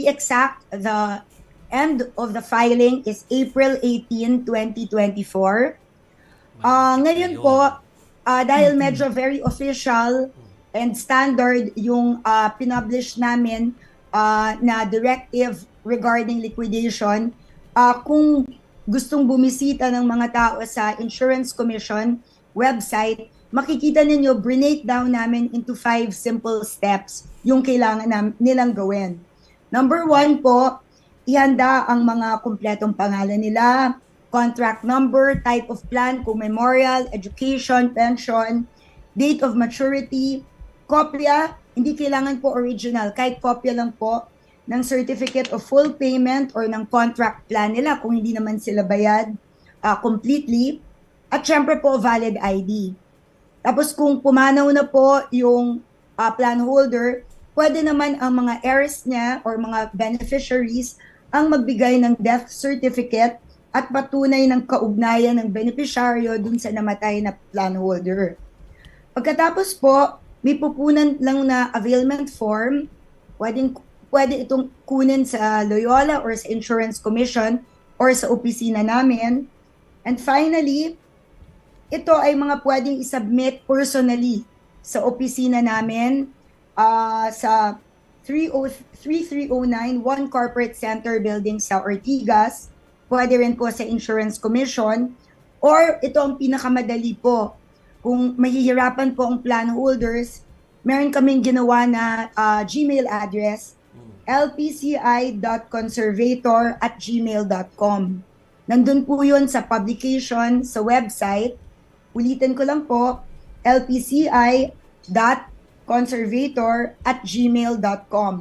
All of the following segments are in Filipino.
be exact, the end of the filing is April 18, 2024. Ah, ngayon po, ah, dahil medyo very official and standard yung ah, pinublish namin ah, na directive regarding liquidation, ah, kung gustong bumisita ng mga tao sa Insurance Commission website, makikita ninyo, break down namin into five simple steps yung kailangan nilang gawin. Number one po, ihanda ang mga kumpletong pangalan nila, contract number, type of plan, kung memorial, education, pension, date of maturity, kopya, hindi kailangan po original, kahit kopya lang po ng certificate of full payment or ng contract plan nila kung hindi naman sila bayad ah, completely. At syempre po, valid ID. Tapos kung pumanaw na po yung ah, plan holder, pwede naman ang mga heirs niya or mga beneficiaries ang magbigay ng death certificate at patunay ng kaugnayan ng beneficiaryo dun sa namatay na plan holder. Pagkatapos po, may pupunan lang na availment form. Pwedeng, pwede itong kunin sa Loyola or sa Insurance Commission or sa opisina namin. And finally, ito ay mga pwedeng isubmit personally sa opisina namin ah, sa 30 3309 One Corporate Center Building sa Ortigas. Pwede rin po sa Insurance Commission. Or ito ang pinakamadali po. Kung mahihirapan po ang plan holders, meron kaming ginawa na ah, Gmail address lpci.conservator at gmail.com. Nandun po yun sa publication, sa website. Ulitin ko lang po, lpci.conservator at gmail.com.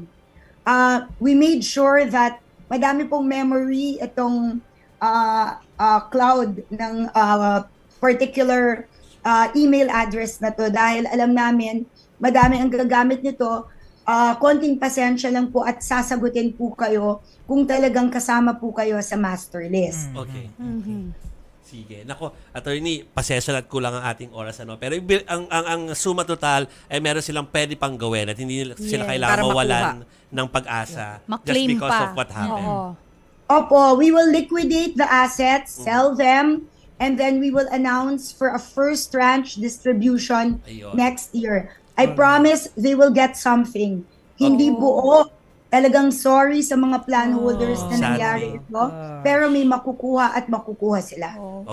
Uh, we made sure that madami pong memory itong uh, uh, cloud ng uh, particular uh, email address na to dahil alam namin madami ang gagamit nito Ah, konting pasensya lang po at sasagutin po kayo kung talagang kasama po kayo sa master list. Okay. Mhm. Sige. Nako, attorney, pasensyalat ko lang ang ating oras ano. Pero yung ang ang ang suma total ay meron silang pwede pang gawin at hindi nila- sila Yes. kailangan Para makuha. mawalan ng pag-asa just Ma-claim because pa. of what happened. Oo. Opo, we will liquidate the assets, sell them, and then we will announce for a first tranche distribution Ayun. next year. I promise they will get something. Hindi buo. Talagang sorry sa mga plan holders na Sadly. nangyari ito. Pero may makukuha at makukuha sila. Oh.